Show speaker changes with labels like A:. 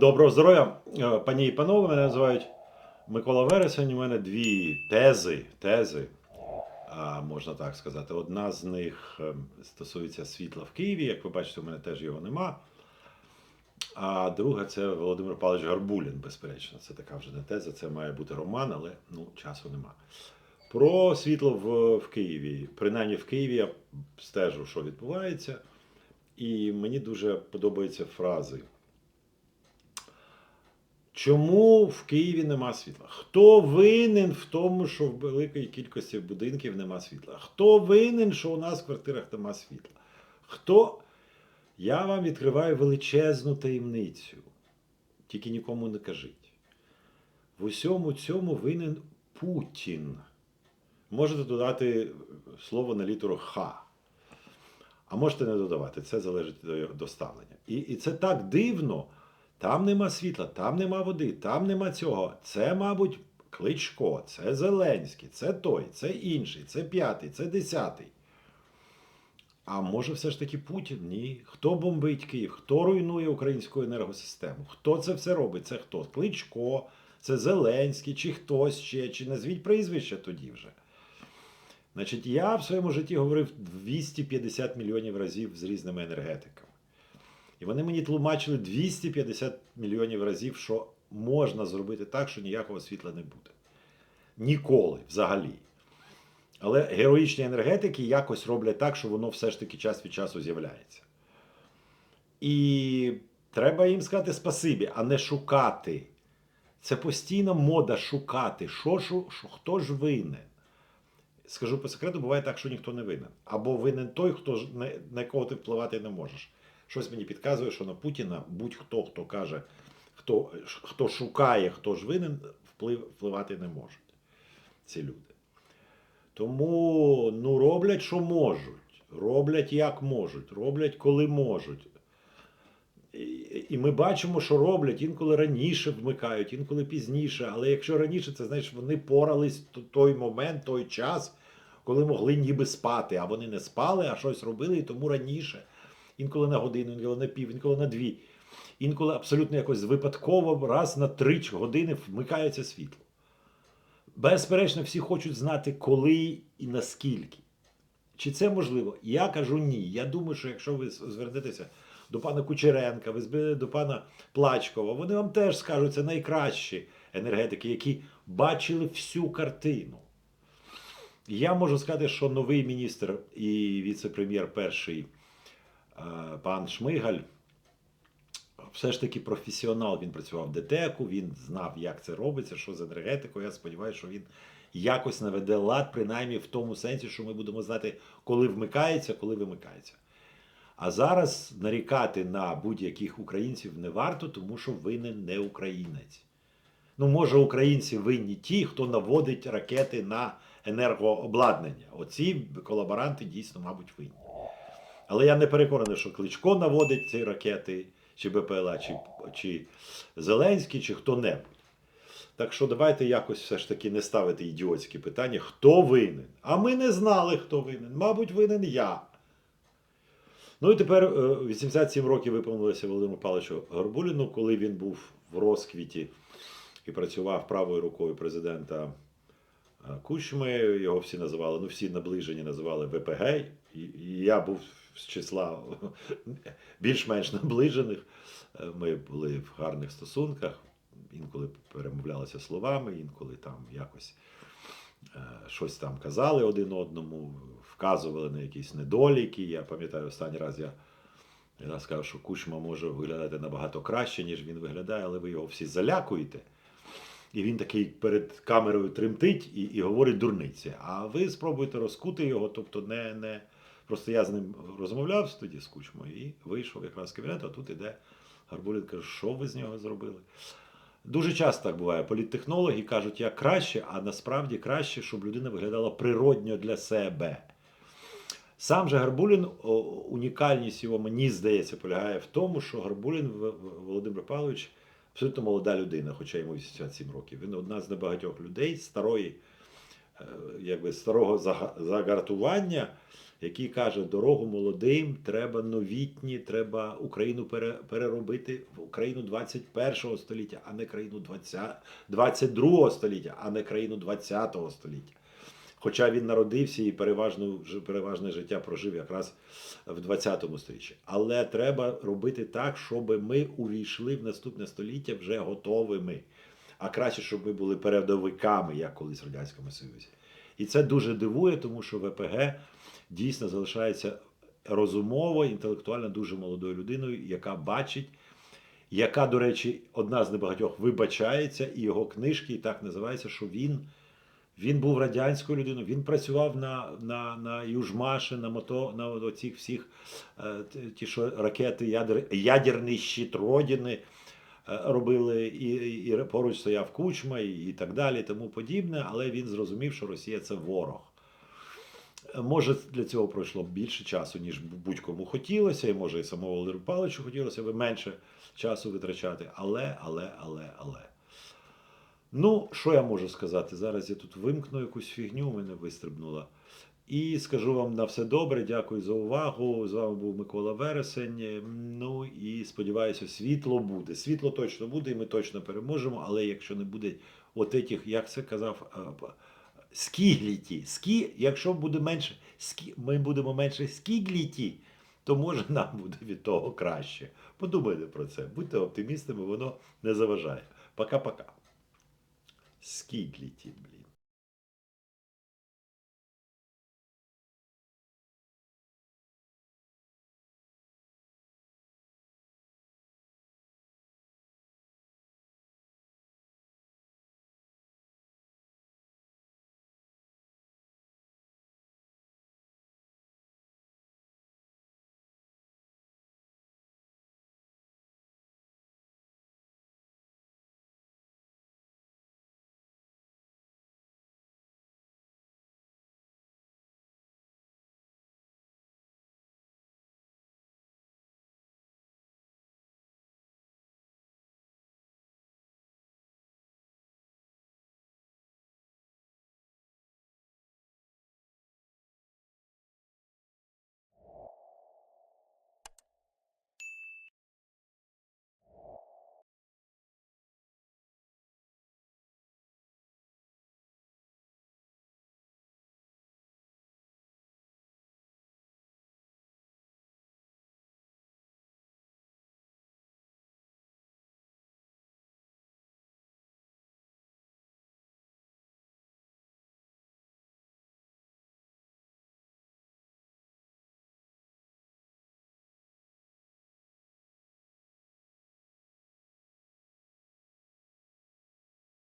A: Доброго здоров'я, Е, пані і панове. Мене називають Микола Вересень. У мене дві тези. Тези, можна так сказати. Одна з них е, стосується світла в Києві. Як ви бачите, у мене теж його нема. А друга це Володимир Павлович Гарбулін, безперечно. Це така вже не теза, це має бути роман, але ну, часу нема. Про світло в, в Києві. Принаймні в Києві я стежу, що відбувається. І мені дуже подобаються фрази. Чому в Києві нема світла? Хто винен в тому, що в великій кількості будинків нема світла? Хто винен, що у нас в квартирах нема світла? Хто? Я вам відкриваю величезну таємницю. Тільки нікому не кажіть. В усьому цьому винен Путін. Можете додати слово на літеру Х. А можете не додавати, це залежить від доставлення. І, і це так дивно. Там нема світла, там нема води, там нема цього. Це, мабуть, Кличко, це Зеленський, це той, це інший, це п'ятий, це десятий. А може все ж таки Путін? Ні. Хто бомбить Київ? Хто руйнує українську енергосистему? Хто це все робить? Це хто? Кличко, це Зеленський, чи хтось ще, чи назвіть прізвище тоді вже. Значить, я в своєму житті говорив 250 мільйонів разів з різними енергетиками. Вони мені тлумачили 250 мільйонів разів, що можна зробити так, що ніякого світла не буде. Ніколи взагалі. Але героїчні енергетики якось роблять так, що воно все ж таки час від часу з'являється. І треба їм сказати спасибі, а не шукати. Це постійна мода шукати, що, що, що, хто ж винен. Скажу по секрету, буває так, що ніхто не винен. Або винен той, хто на якого ти впливати не можеш. Щось мені підказує, що на Путіна будь-хто, хто каже, хто, хто шукає, хто ж винен, вплив, впливати не можуть ці люди. Тому ну, роблять, що можуть, роблять як можуть, роблять, коли можуть. І, ми бачимо, що роблять, інколи раніше вмикають, інколи пізніше. Але якщо раніше, це значить, вони порались в той момент, той час, коли могли ніби спати, а вони не спали, а щось робили, і тому раніше. Інколи на годину, інколи на пів, інколи на дві. Інколи абсолютно якось випадково раз на три години вмикається світло. Безперечно, всі хочуть знати, коли і наскільки. Чи це можливо? Я кажу ні. Я думаю, що якщо ви звернетеся до пана Кучеренка, ви до пана Плачкова, вони вам теж скажуть, це найкращі енергетики, які бачили всю картину. Я можу сказати, що новий міністр і віце-прем'єр перший пан Шмигаль все ж таки професіонал. Він працював в ДТЕКу, він знав, як це робиться, що з енергетикою. Я сподіваюся, що він якось наведе лад, принаймні в тому сенсі, що ми будемо знати, коли вмикається, коли вимикається. А зараз нарікати на будь-яких українців не варто, тому що винен не українець. Ну, може, українці винні ті, хто наводить ракети на енергообладнання. Оці колаборанти дійсно, мабуть, винні. Але я не переконаний, що Кличко наводить ці ракети, чи БПЛА, чи, чи Зеленський, чи хто-небудь. Так що давайте якось все ж таки не ставити ідіотські питання, хто винен. А ми не знали, хто винен. Мабуть, винен я. Ну і тепер е, 87 років виповнилося Володимиру Павловичу Горбуліну, коли він був в розквіті і працював правою рукою президента е, Кучми. Його всі називали, ну всі наближені називали ВПГ. І я був з числа більш-менш наближених. Е, Ми були в гарних стосунках, інколи перемовлялися словами, інколи там якось е, щось там казали один одному, вказували на якісь недоліки. Я пам'ятаю, останній раз я я сказав, що Кучма може виглядати набагато краще, ніж він виглядає, але ви його всі залякуєте. І він такий перед камерою тремтить і, і говорить дурниці. А ви спробуйте розкути його, тобто не. не... Просто я з ним розмовляв тоді з Кучмою і вийшов якраз з кабінету, а тут іде Гарбулін каже, що ви з нього зробили? Дуже часто так буває. Політтехнологи кажуть, як краще, а насправді краще, щоб людина виглядала природньо для себе. Сам же Гарбулін, унікальність його, мені здається, полягає в тому, що Гарбулін Володимир Павлович абсолютно молода людина, хоча йому 87 років. Він одна з небагатьох людей старої, е, якби старого зага- загартування, який каже: дорогу молодим, треба новітні, треба Україну пере- переробити в Україну 21 століття, а не країну 20, 22 століття, а не країну 20 століття. Хоча він народився і переважно, переважне життя прожив якраз в 20 сторіччі. Але треба робити так, щоб ми увійшли в наступне століття вже готовими. А краще, щоб ми були передовиками, як колись в Радянському Союзі. І це дуже дивує, тому що ВПГ дійсно залишається розумово, інтелектуально дуже молодою людиною, яка бачить, яка, до речі, одна з небагатьох вибачається, і його книжки і так називаються, що він. Він був радянською людиною, він працював на, на, на Южмаші, на мото, на оцих всіх е, ті, що ракети, ядер, ядерний щит Родини робили, і, і, поруч стояв Кучма і, і так далі, тому подібне, але він зрозумів, що Росія це ворог. Е, Може, для цього пройшло більше часу, ніж будь-кому хотілося, і може і самому Володимиру Павловичу хотілося би менше часу витрачати, але, але, але, але. Ну, що я можу сказати? Зараз я тут вимкну якусь фігню, мене вистрибнула. І скажу вам на все добре, дякую за увагу. З вами був Микола Вересень. Ну і сподіваюся, світло буде. Світло точно буде, і ми точно переможемо. Але якщо не буде от этих, як це казав, скігліті, скі, якщо буде менше, скі, ми будемо менше скігліті, то може нам буде від того краще. Подумайте про це, будьте оптимістами, воно не заважає. Пока-пока. Скігліті, блін.